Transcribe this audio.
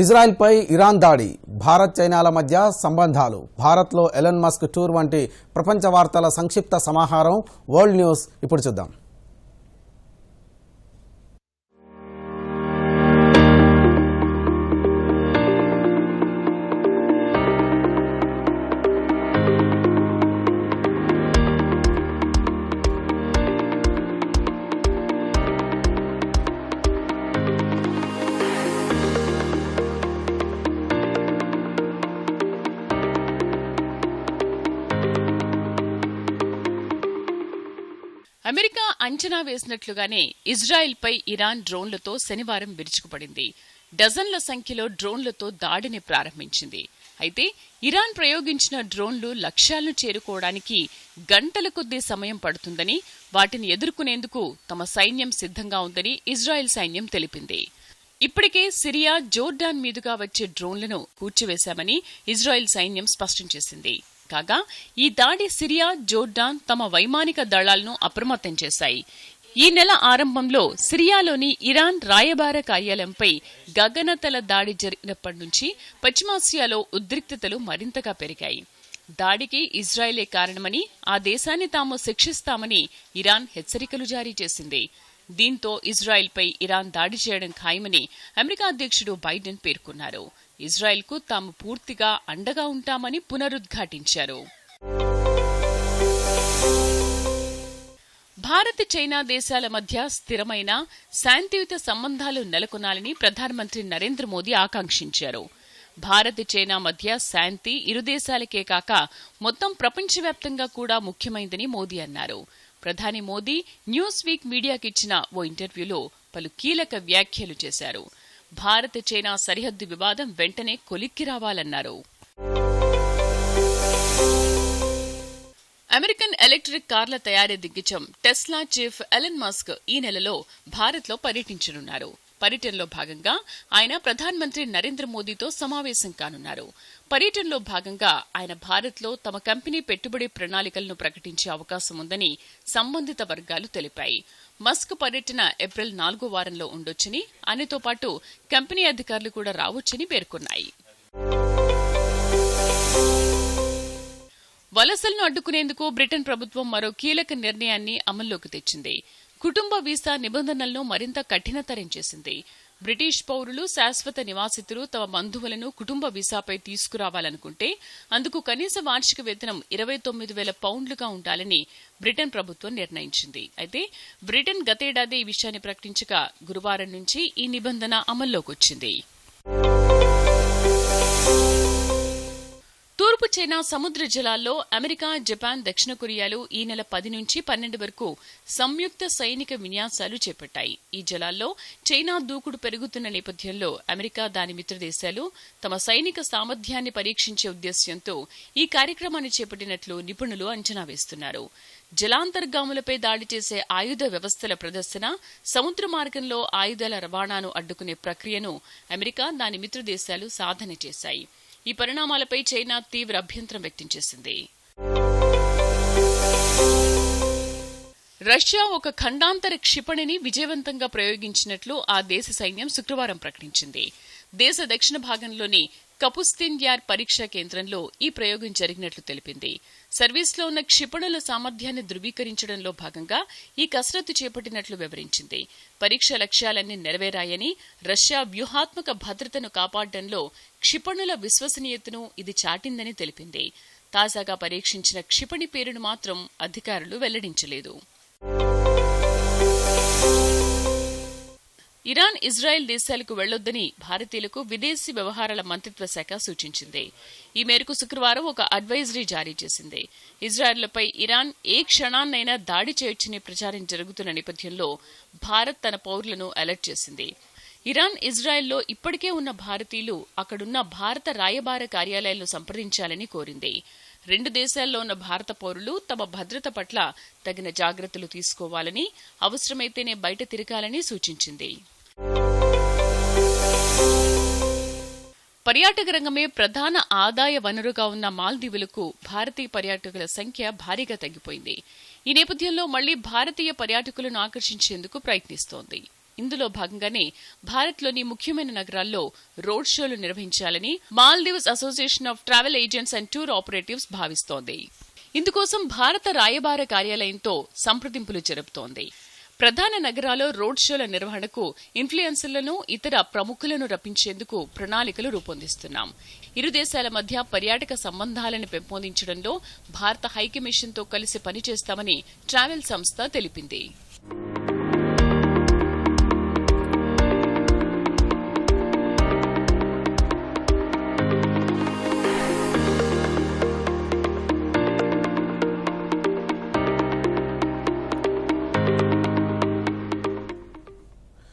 ఇజ్రాయెల్పై Iran దాడి భారత్ చైనాల మధ్య సంబంధాలు భారత్లో ఎలన్ మస్క్ టూర్ వంటి ప్రపంచ వార్తల సంక్షిప్త సమాహారం వరల్డ్ న్యూస్ ఇప్పుడు చూద్దాం. అమెరికా అంచనా వేసినట్లుగానే ఇజ్రాయెల్పై ఇరాన్ డ్రోన్లతో శనివారం విరుచుకుపడింది. డజన్ల సంఖ్యలో డ్రోన్లతో దాడిని ప్రారంభించింది. అయితే ఇరాన్ ప్రయోగించిన డ్రోన్లు లక్ష్యాలను చేరుకోవడానికి గంటల కొద్దీ సమయం పడుతుందని వాటిని ఎదుర్కొనేందుకు తమ సైన్యం సిద్ధంగా ఉందని ఇజ్రాయెల్ సైన్యం తెలిపింది. ఇప్పటికే సిరియా జోర్డాన్ మీదుగా వచ్చే డ్రోన్లను కూర్చివేశామని ఇజ్రాయెల్ సైన్యం స్పష్టం చేసింది. కాగా ఈ దాడి సిరియా జోర్డాన్ తమ వైమానిక దళాలను అప్రమత్తం చేశాయి. ఈ నెల ఆరంభంలో సిరియాలోని ఇరాన్ రాయబార కార్యాలయంపై గగనతల దాడి జరిగినప్పటి నుంచి పశ్చిమాసియాలో ఉద్రిక్తతలు మరింతగా పెరిగాయి. దాడికి ఇజ్రాయెలే కారణమని ఆ దేశాన్ని తాము శిక్షిస్తామని ఇరాన్ హెచ్చరికలు జారీ చేసింది. దీంతో ఇజ్రాయెల్పై ఇరాన్ దాడి చేయడం ఖాయమని అమెరికా అధ్యక్షుడు బైడెన్ పేర్కొన్నారు. ఇజ్రాయెల్కు తాము పూర్తిగా అండగా ఉంటామని పునరుద్ఘాటించారు. భారత్ చైనా దేశాల మధ్య స్థిరమైన శాంతియుత సంబంధాలు నెలకొనాలని ప్రధానమంత్రి నరేంద్ర మోదీ ఆకాంక్షించారు. భారత్ చైనా మధ్య శాంతి ఇరు దేశాలకే కాక మొత్తం ప్రపంచవ్యాప్తంగా కూడా ముఖ్యమైందని మోదీ అన్నారు. ప్రధాని మోదీ న్యూస్ వీక్ మీడియాకిచ్చిన ఓ ఇంటర్వ్యూలో పలు కీలక వ్యాఖ్యలు చేశారు. భారత్ చైనా సరిహద్దు వివాదం వెంటనే కొలిక్కి రావాలన్నారు. అమెరికన్ ఎలక్ట్రిక్ కార్ల తయారీ దిగ్గజం టెస్లా చీఫ్ ఎలన్ మస్క్ ఈ నెలలో భారత్లో పర్యటించనున్నారు. పర్యటనలో భాగంగా ఆయన ప్రధానమంత్రి నరేంద్ర మోదీతో సమావేశం కానున్నారు. పర్యటనలో భాగంగా ఆయన భారత్లో తమ కంపెనీ పెట్టుబడి ప్రణాళికలను ప్రకటించే అవకాశం ఉందని సంబంధిత వర్గాలు తెలిపాయి. మస్క్ పర్యటన ఏప్రిల్ నాలుగో వారంలో ఉండొచ్చని ఆయనతో పాటు కంపెనీ అధికారులు కూడా రావచ్చని పేర్కొన్నాయి. వలసలను అడ్డుకునేందుకు బ్రిటన్ ప్రభుత్వం మరో కీలక నిర్ణయాన్ని అమల్లోకి తెచ్చింది. కుటుంబ వీసా నిబంధనలను మరింత కఠినతరం చేసింది. బ్రిటిష్ పౌరులు శాశ్వత నివాసితులు తమ బంధువులను కుటుంబ వీసాపై తీసుకురావాలనుకుంటే అందుకు కనీస వార్షిక వేతనం ఇరవై తొమ్మిది వేల పౌండ్లుగా ఉండాలని బ్రిటన్ ప్రభుత్వం నిర్ణయించింది. అయితే బ్రిటన్ గతేడాది ఈ విషయాన్ని ప్రకటించగా గురువారం నుంచి ఈ నిబంధన అమల్లోకి వచ్చింది. చైనా సముద్ర జలాల్లో అమెరికా జపాన్ దక్షిణ కొరియాలు ఈ నెల పది నుంచి పన్నెండు వరకు సంయుక్త సైనిక విన్యాసాలు చేపట్టాయి. ఈ జలాల్లో చైనా దూకుడు పెరుగుతున్న నేపథ్యంలో అమెరికా దాని మిత్రదేశాలు తమ సైనిక సామర్థ్యాన్ని పరీక్షించే ఉద్దేశ్యంతో ఈ కార్యక్రమాన్ని చేపట్టినట్లు నిపుణులు అంచనా వేస్తున్నారు. జలాంతర్గాములపై దాడి చేసే ఆయుధ వ్యవస్థల ప్రదర్శన సముద్ర మార్గంలో ఆయుధాల రవాణాను అడ్డుకునే ప్రక్రియను అమెరికా దాని మిత్రదేశాలు సాధన చేశాయి. ఈ పరిణామాలపై చైనా తీవ్ర అభ్యంతరం వ్యక్తం చేసింది. రష్యా ఒక ఖండాంతర క్షిపణిని విజయవంతంగా ప్రయోగించినట్లు ఆ దేశ సైన్యం శుక్రవారం ప్రకటించింది. దేశ దక్షిణ భాగంలోని కపుస్తిన్ యార్ పరీక్షా కేంద్రంలో ఈ ప్రయోగం జరిగినట్లు తెలిపింది. సర్వీస్లో ఉన్న క్షిపణుల సామర్థ్యాన్ని ధృవీకరించడంలో భాగంగా ఈ కసరత్తు చేపట్టినట్లు వివరించింది. పరీక్ష లక్ష్యాలన్నీ నెరవేరాయని రష్యా వ్యూహాత్మక భద్రతను కాపాడడంలో క్షిపణుల విశ్వసనీయతను ఇది చాటిందని తెలిపింది. తాజాగా పరీక్షించిన క్షిపణి పేరును మాత్రం అధికారులు వెల్లడించలేదు. ఇరాన్ ఇజ్రాయెల్ దేశాలకు వెళ్ళొద్దని భారతీయులకు విదేశీ వ్యవహారాల మంత్రిత్వ శాఖ సూచించింది. ఈ మేరకు శుక్రవారం ఒక అడ్వైజరీ జారీ చేసింది. ఇజ్రాయెల్లపై ఇరాన్ ఏ క్షణాన్నైనా దాడి చేయొచ్చని ప్రచారం జరుగుతున్న నేపథ్యంలో భారత్ తన పౌరులను అలర్ట్ చేసింది. ఇరాన్ ఇజ్రాయెల్లో ఇప్పటికే ఉన్న భారతీయులు అక్కడున్న భారత రాయబార కార్యాలయాలను సంప్రదించాలని కోరింది. రెండు దేశాల్లో ఉన్న భారత పౌరులు తమ భద్రత పట్ల తగిన జాగ్రత్తలు తీసుకోవాలని అవసరమైతేనే బయట తిరగాలని సూచించింది. పర్యాటక రంగమే ప్రధాన ఆదాయ వనరుగా ఉన్న మాల్దీవులకు భారతీయ పర్యాటకుల సంఖ్య భారీగా తగ్గిపోయింది. ఈ నేపథ్యంలో మళ్ళీ భారతీయ పర్యాటకులను ఆకర్షించేందుకు ప్రయత్నిస్తోంది. ఇందులో భాగంగానే భారత్లోని ముఖ్యమైన నగరాల్లో రోడ్ షోలు నిర్వహించాలని Maldives association of travel agents and tour operatives భావిస్తోంది. ఇందుకోసం భారత రాయబార కార్యాలయంతో సంప్రదింపులు జరుపుతోంది. ప్రధాన నగరాల్లో రోడ్ షోల నిర్వహణకు ఇన్ఫ్లుయెన్సర్లను ఇతర ప్రముఖులను రప్పించేందుకు ప్రణాళికలు రూపొందిస్తున్నాం. ఇరు దేశాల మధ్య పర్యాటక సంబంధాలను పెంపొందించడంలో భారత హైకమిషన్తో కలిసి పనిచేస్తామని ట్రావెల్ సంస్థ తెలిపింది.